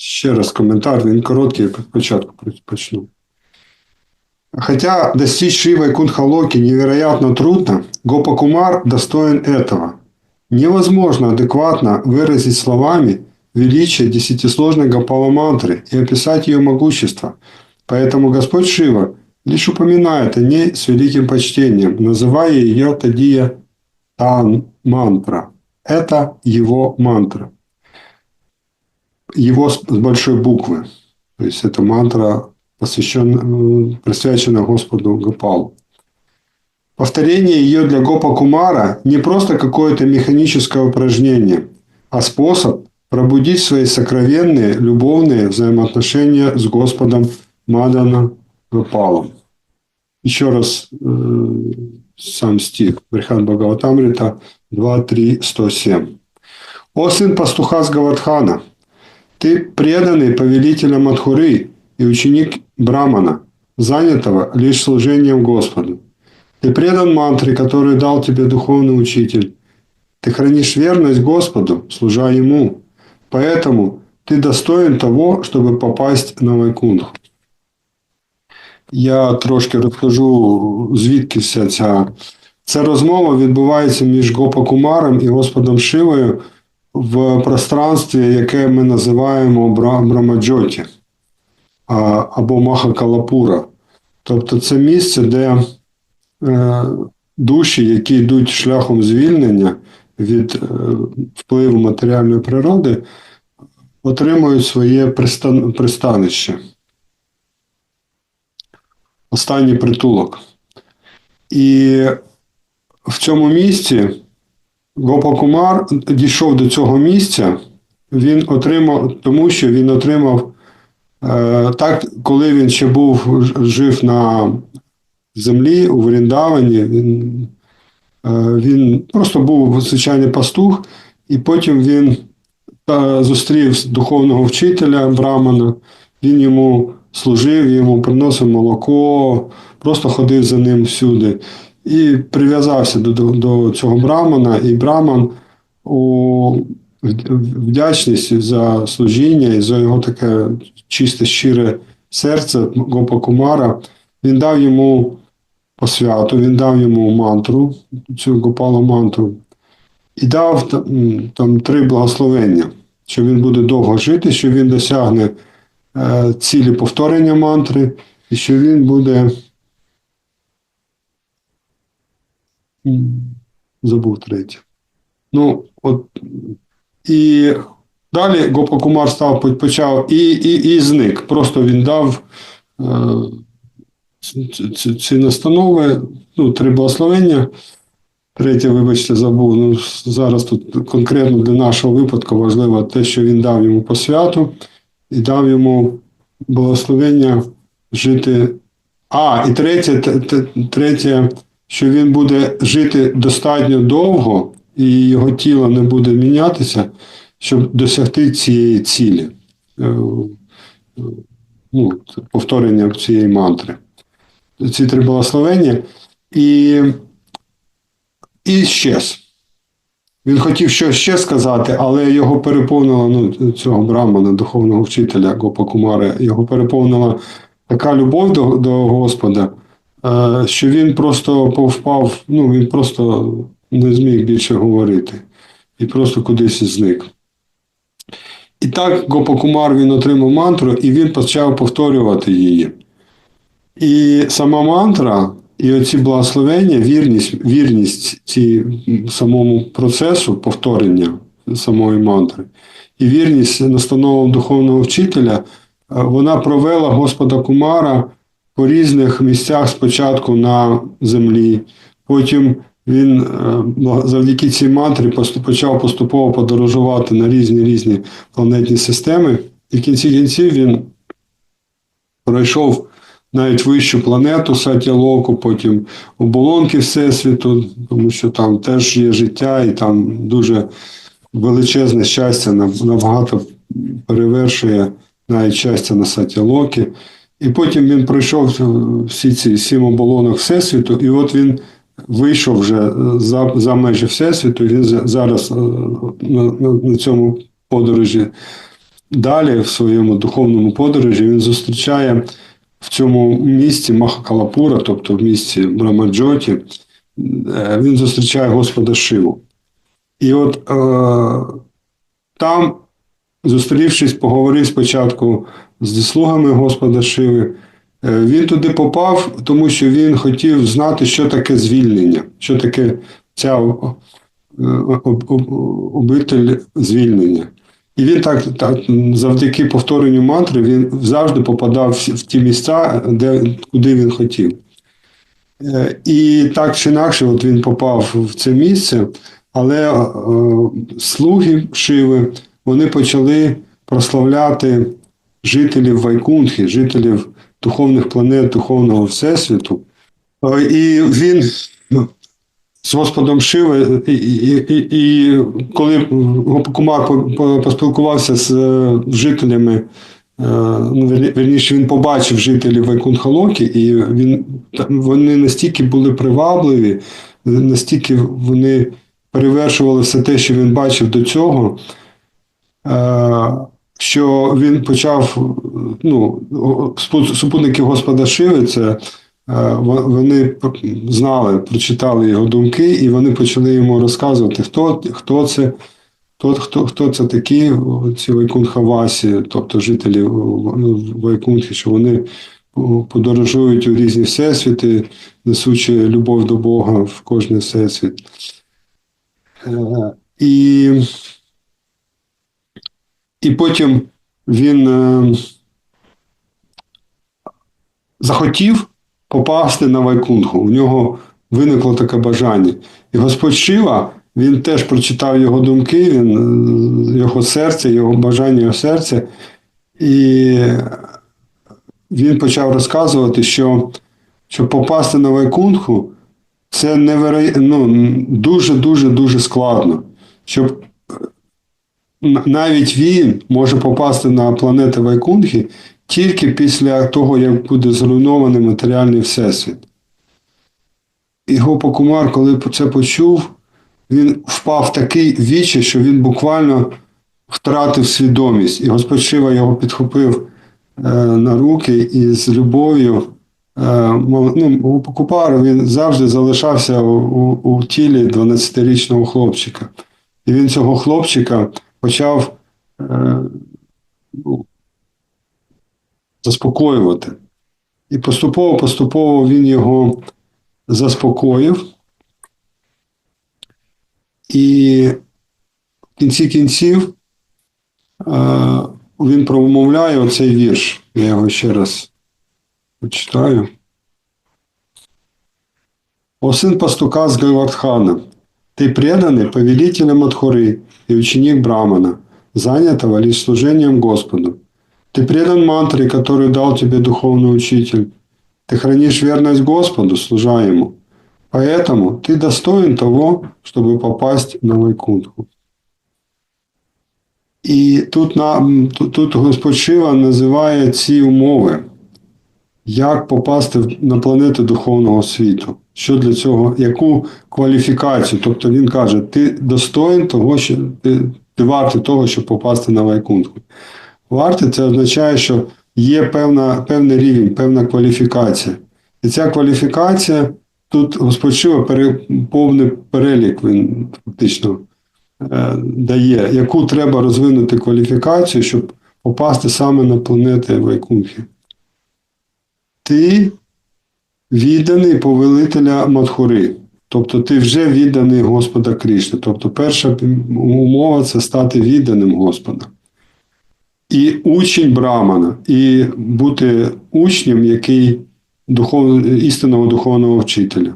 Ще раз коментар, він короткий, я спочатку почну. Хотя достичь Шивы Кунхалоки невероятно трудно, Гопакумар достоин этого. Невозможно адекватно выразить словами величие десятисложной Гопала-мантры и описать ее могущество. Поэтому Господь Шива лишь упоминает о ней с великим почтением, называя ее Тадия Тан мантра. Это его мантра. Его с большой буквы. То есть это мантра, посвященная, присвящена Господу Гопалу. Повторение ее для Гопа Кумара не просто какое-то механическое упражнение, а способ пробудить свои сокровенные любовные взаимоотношения с Господом Мадана Гопалом. Еще раз э, сам стих Брихат Бхагаватамрита 2.3, 107. «О сын пастуха с Гавардхана, ты преданный повелителя Мадхуры и ученик Брамана, занятого лишь служением Господу. Ты предан мантре, которую дал тебе духовный учитель. Ты хранишь верность Господу, служа Ему. Поэтому ты достоин того, чтобы попасть на Вайкунх. Я трошки розкажу, звідки вся ця. Ця розмова відбувається між Гопа Кумаром і Господом Шивою в пространстві, яке ми називаємо Брамаджоті або Махакалапура. Тобто це місце, де е, душі, які йдуть шляхом звільнення від е, впливу матеріальної природи, отримують своє пристан- пристанище. Останній притулок. І в цьому місці Гопакумар дійшов до цього місця, він отримав, тому що він отримав е, так, коли він ще був жив на землі у Вріндавані, він, е, він просто був звичайний пастух, і потім він е, зустрів духовного вчителя Брамана, він йому служив, йому приносив молоко, просто ходив за ним всюди. І прив'язався до, до, до цього брамана, і браман у вдячність за служіння і за його таке чисте, щире серце Гопа Кумара, він дав йому посвяту, він дав йому мантру, цю Гопалу мантру, і дав та- м, там три благословення, що він буде довго жити, що він досягне е, цілі повторення мантри, і що він буде. Забув третє. Ну, от і далі Гопа Кумар став почав і, і, і зник. Просто він дав е, ці, настанови, ну, три благословення. Третє, вибачте, забув. Ну, зараз тут конкретно для нашого випадку важливо те, що він дав йому посвяту і дав йому благословення жити. А, і третє, третє, що він буде жити достатньо довго, і його тіло не буде мінятися, щоб досягти цієї цілі. Е, е, Ну, повторення цієї мантри. Ці три благословення. І, і щез. Він хотів щось ще сказати, але його переповнила ну, цього брамана, духовного вчителя Гопа Кумари, його переповнила така любов до, до Господа, що він просто повпав, ну він просто не зміг більше говорити і просто кудись зник. І так Гопа Кумар він отримав мантру, і він почав повторювати її. І сама мантра, і оці благословення, вірність, вірність ці, самому процесу повторення самої мантри, і вірність настановам духовного вчителя, е, вона провела Господа Кумара по різних місцях спочатку на землі. Потім він е, завдяки цій мантрі почав поступово подорожувати на різні різні планетні системи. І в кінці кінців він пройшов навіть вищу планету Сатялоку, потім оболонки Всесвіту, тому що там теж є життя, і там дуже величезне щастя наб- набагато перевершує навіть щастя на Сатялокі. І потім він пройшов всі ці сім оболонок Всесвіту, і от він вийшов вже е, за, за межі Всесвіту, і він зараз е, на, на, на цьому подорожі далі в своєму духовному подорожі він зустрічає в цьому місті Махакалапура, тобто в місті Брамаджоті, е, він зустрічає Господа Шиву. І от е, там, зустрівшись, поговорив спочатку з слугами Господа Шиви. Е, Він туди попав, тому що він хотів знати, що таке звільнення, що таке ця обитель звільнення. І він так, так завдяки повторенню мантри він завжди попадав в в ті місця, де, куди він хотів. Е, І так чи інакше, от він попав в це місце, але е, слуги Шиви вони почали прославляти жителів Вайкунхи, жителів духовних планет, духовного всесвіту. І він з Господом Шиви, і, і, і, і коли по- поспілкувався з е, жителями, е, ну, вірні- він побачив жителів Вайкунхалокі, і він, вони настільки були привабливі, настільки вони перевершували все те, що він бачив до цього, е, що він почав, ну, супутники Господа Шиви, це Е, Вони знали, прочитали його думки, і вони почали йому розказувати, хто, хто це, хто, хто, хто це такі, ці Вайкунхавасі, тобто жителі Вайкунхи, що вони подорожують у різні всесвіти, несучи любов до Бога в кожний всесвіт. Е, І, і потім він е, захотів попасти на Вайкунху. У нього виникло таке бажання. І Господь Шива, він теж прочитав його думки, він, е, його серце, його бажання його серця. І він почав розказувати, що щоб попасти на Вайкунху, це неверо... ну, дуже-дуже дуже складно. Щоб навіть він може попасти на планету Вайкунхи тільки після того, як буде зруйнований матеріальний всесвіт. І Гопакумар, коли це почув, він впав в такий вічі, що він буквально втратив свідомість. І Господь його підхопив е, на руки і з любов'ю. Е, ну, він завжди залишався у, у, у тілі 12-річного хлопчика. І він цього хлопчика почав е, ну, заспокоювати. І поступово-поступово він його заспокоїв. І в кінці кінців е, він промовляє оцей вірш. Я його ще раз почитаю. О сын пастука с Гавардхана, ты преданный повелителем Адхуры и ученик Брамана, занятого лишь служением Господу. Ты предан мантре, которую дал тебе духовный учитель. Ты хранишь верность Господу, служа Ему. Поэтому ты достоин того, чтобы попасть на Вайкунтху. І тут, на, тут, тут Господь Шива називає ці умови, Як попасти на планету духовного світу. Що для цього, яку кваліфікацію? Тобто він каже, ти достоин того, що ти, ти вартий того, щоб попасти на Вайкунтху. Варти це означає, що є певна, певний рівень, певна кваліфікація. І ця кваліфікація тут Господь повний перелік він фактично е, дає, яку треба розвинути кваліфікацію, щоб попасти саме на планети Вайкунхи. Ти відданий повелителя Мадхури. Тобто ти вже відданий Господа Крішни. Тобто перша умова це стати відданим Господа і учень Брамана, і бути учнем, який духов, істинного духовного вчителя,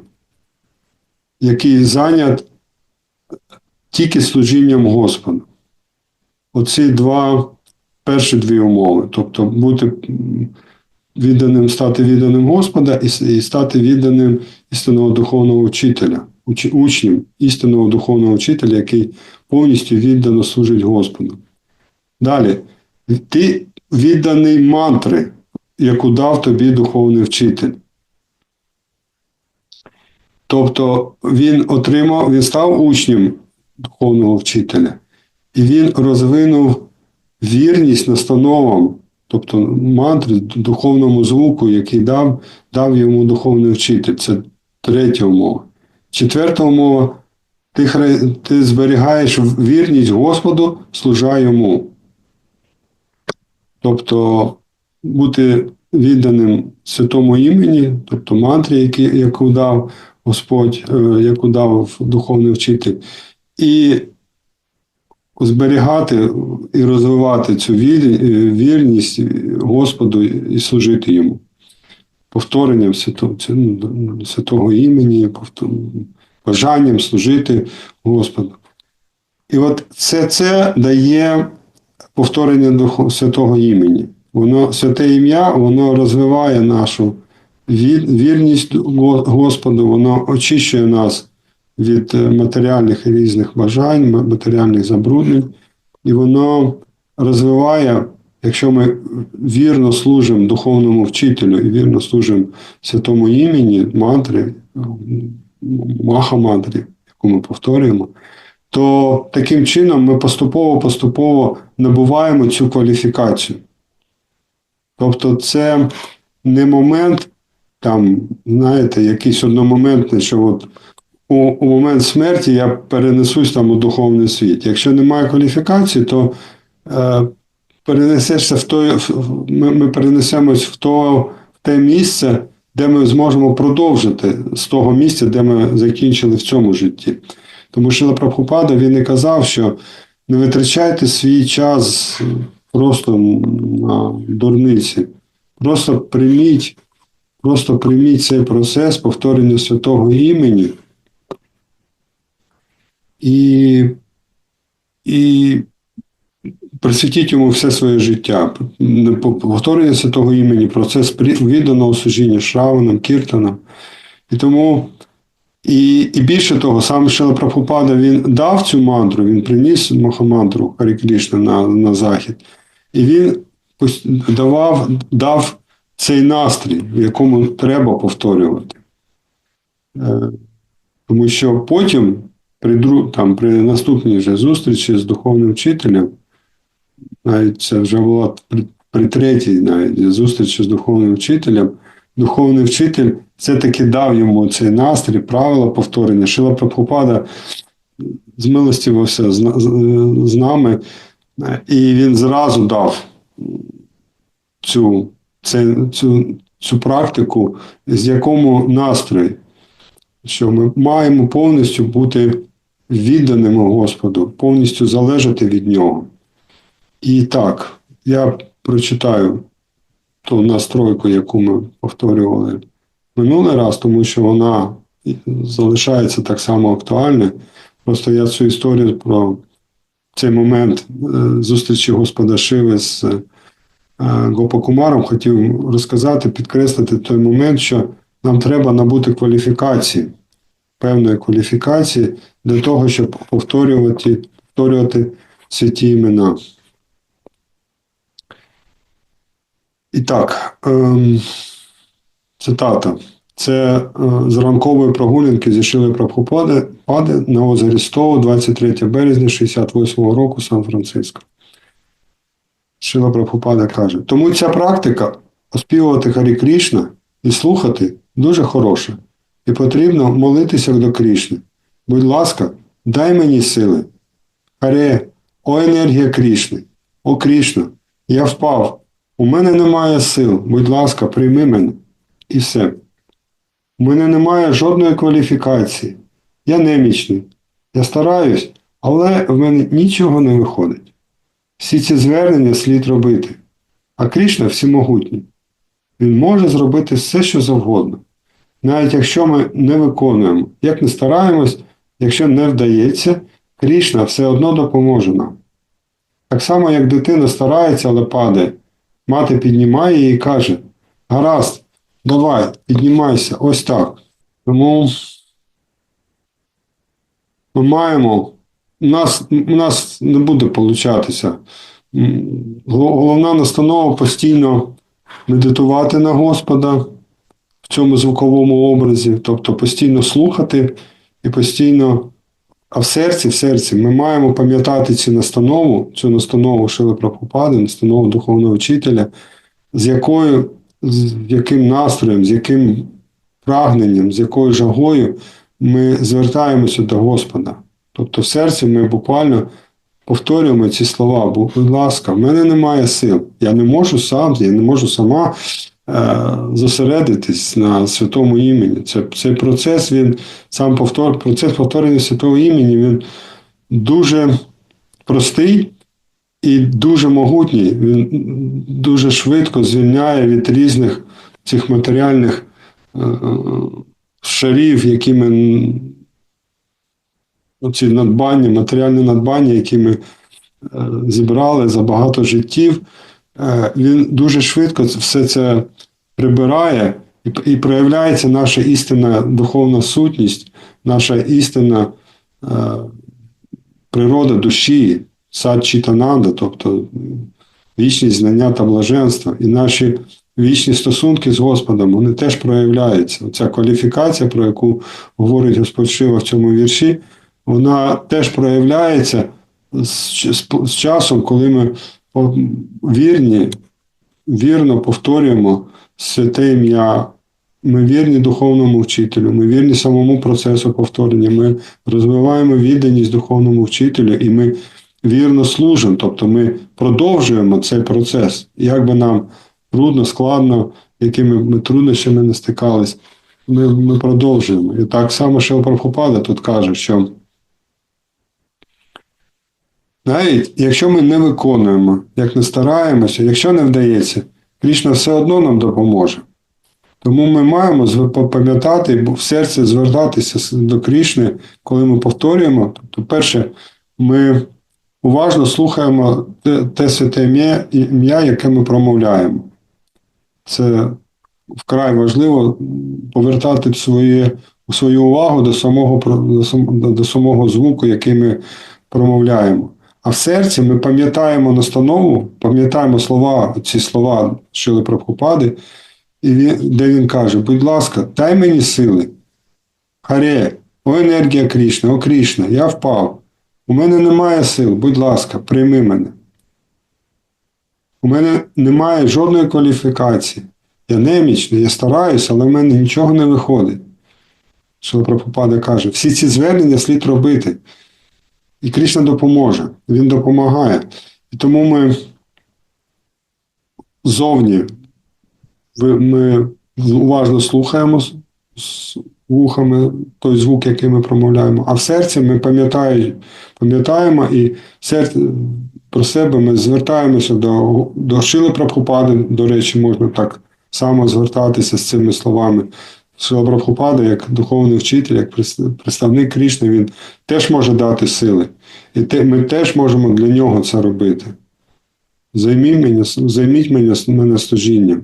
який зайнят тільки служінням Господу. Оці два перші дві умови. Тобто бути відданим, стати відданим Господа і, і стати відданим істинного духовного вчителя, уч- учнем істинного духовного вчителя, який повністю віддано служить Господу. Далі, ти відданий мантри, яку дав тобі духовний вчитель. Тобто він отримав, він став учнем духовного вчителя, і він розвинув вірність настановам, тобто мантри, духовному звуку, який дав, дав йому духовний вчитель. Це третя умова. Четверта умова ти, ти зберігаєш вірність Господу, служа йому. Тобто бути відданим святому імені, тобто мантрі, яку дав Господь, е, яку дав духовний вчитель, і зберігати і розвивати цю вір- е, вірність Господу і служити йому. Повторенням святого, ну, святого імені, бажанням служити Господу. І от це, це дає повторення святого імені. Воно, святе ім'я, воно розвиває нашу вірність Господу, воно очищує нас від е, матеріальних різних бажань, матеріальних забруднень, і воно розвиває, якщо ми вірно служимо духовному вчителю і вірно служимо святому імені, мантрі, маха мантрі, яку ми повторюємо, то таким чином ми поступово-поступово набуваємо цю кваліфікацію. Тобто, це не момент, там, знаєте, якийсь одномоментний, що от у, у момент смерті я перенесусь там у духовний світ. Якщо немає кваліфікації, то е, перенесешся в той, в- ми, ми перенесемось в, то, в те місце, де ми зможемо продовжити з того місця, де ми закінчили в цьому житті. Тому що Прабхупада він і казав, що не витрачайте свій час просто на дурниці. Просто прийміть, просто прийміть цей процес повторення святого імені і, і присвятіть йому все своє життя. Повторення святого імені, процес відданого служіння Шраванам, Кіртанам. І тому і, і більше того, сам Шила Прабхупада він дав цю мантру, він приніс Махамантру Харі Крішна на, на захід, і він давав, дав цей настрій, в якому треба повторювати. Е, Тому що потім, при, там, при наступній вже зустрічі з духовним вчителем, навіть це вже була при, при третій навіть зустрічі з духовним вчителем, духовний вчитель все-таки дав йому цей настрій, правила повторення. Шила Прабхупада змилостивився з, з, нами, і він зразу дав цю, це, цю, цю практику, з якому настрій, що ми маємо повністю бути відданими Господу, повністю залежати від нього. І так, я прочитаю ту настройку, яку ми повторювали минулий раз, тому що вона залишається так само актуальною. Просто я цю історію про цей момент е, зустрічі Господа Шиви з е, Гопакумаром хотів розказати, підкреслити той момент, що нам треба набути кваліфікації, певної кваліфікації для того, щоб повторювати, повторювати святі імена. І так, ем, цитата. Це е, з ранкової прогулянки зі Шили Прабхупади Пади на озері Стоу 23 березня 68 року Сан-Франциско. Шила Прабхупада каже: тому ця практика оспівувати Харі Крішна і слухати дуже хороша. І потрібно молитися до Крішни. Будь ласка, дай мені сили. Харе, о енергія Крішни, о Крішна, я впав. У мене немає сил. Будь ласка, прийми мене. І все. У мене немає жодної кваліфікації. Я немічний. Я стараюсь, але в мене нічого не виходить. Всі ці звернення слід робити. А Крішна всемогутній. Він може зробити все, що завгодно. Навіть якщо ми не виконуємо, як не стараємось, якщо не вдається, Крішна все одно допоможе нам. Так само, як дитина старається, але падає, мати піднімає її і каже: Гаразд, давай, піднімайся, ось так. Тому ми маємо, у нас, у нас не буде получатися. Головна настанова постійно медитувати на Господа цьому звуковому образі, тобто постійно слухати і постійно А в серці, в серці ми маємо пам'ятати цю настанову, цю настанову Шили Прабхупади, настанову духовного вчителя, з якою, з яким настроєм, з яким прагненням, з якою жагою ми звертаємося до Господа. Тобто в серці ми буквально повторюємо ці слова, «Бу- будь ласка, в мене немає сил. Я не можу сам, я не можу сама зосередитись на святому імені. Це, цей процес, він сам повтор, процес повторення святого імені, він дуже простий і дуже могутній. Він дуже швидко звільняє від різних цих матеріальних е, е, шарів, якими м, ці надбання, матеріальні надбання, які ми е, зібрали за багато життів, е, він дуже швидко все це прибирає і, проявляється наша істинна духовна сутність, наша істинна е, природа душі, сад Чітананда, тобто м, вічність знання та блаженства. І наші вічні стосунки з Господом, вони теж проявляються. Оця кваліфікація, про яку говорить Господь Шива в цьому вірші, вона теж проявляється з, часом, коли ми вірні, вірно повторюємо святе ім'я. Ми вірні духовному вчителю, ми вірні самому процесу повторення, ми розвиваємо відданість духовному вчителю і ми вірно служимо, тобто ми продовжуємо цей процес. Як би нам трудно, складно, якими ми труднощами не стикались, ми, ми продовжуємо. І так само Шил Прабхупада тут каже, що навіть якщо ми не виконуємо, як не стараємося, якщо не вдається, Крішна все одно нам допоможе. Тому ми маємо пам'ятати в серці звертатися до Крішни, коли ми повторюємо. Тобто, перше, ми уважно слухаємо те, те святе ім'я, яке ми промовляємо. Це вкрай важливо повертати своє, свою увагу до самого, до самого звуку, який ми промовляємо. А в серці ми пам'ятаємо настанову, пам'ятаємо слова, ці слова Шили Прабхупади, і він, де він каже: будь ласка, дай мені сили. Харе, о енергія Крішна, о Крішна, я впав. У мене немає сил, будь ласка, прийми мене. У мене немає жодної кваліфікації. Я немічний, я стараюся, але в мене нічого не виходить. Шила Прабхупада каже, всі ці звернення слід робити. І Крішна допоможе, Він допомагає. І тому ми зовні ми уважно слухаємо вухами той звук, який ми промовляємо, а в серці ми пам'ятаємо, пам'ятаємо і серце, про себе ми звертаємося до, до Шили Прабхупади, до речі, можна так само звертатися з цими словами. Шила Прабхупада, як духовний вчитель, як представник Крішни, він теж може дати сили. І ми теж можемо для нього це робити. Займіть мене, займіть мене, мене служінням.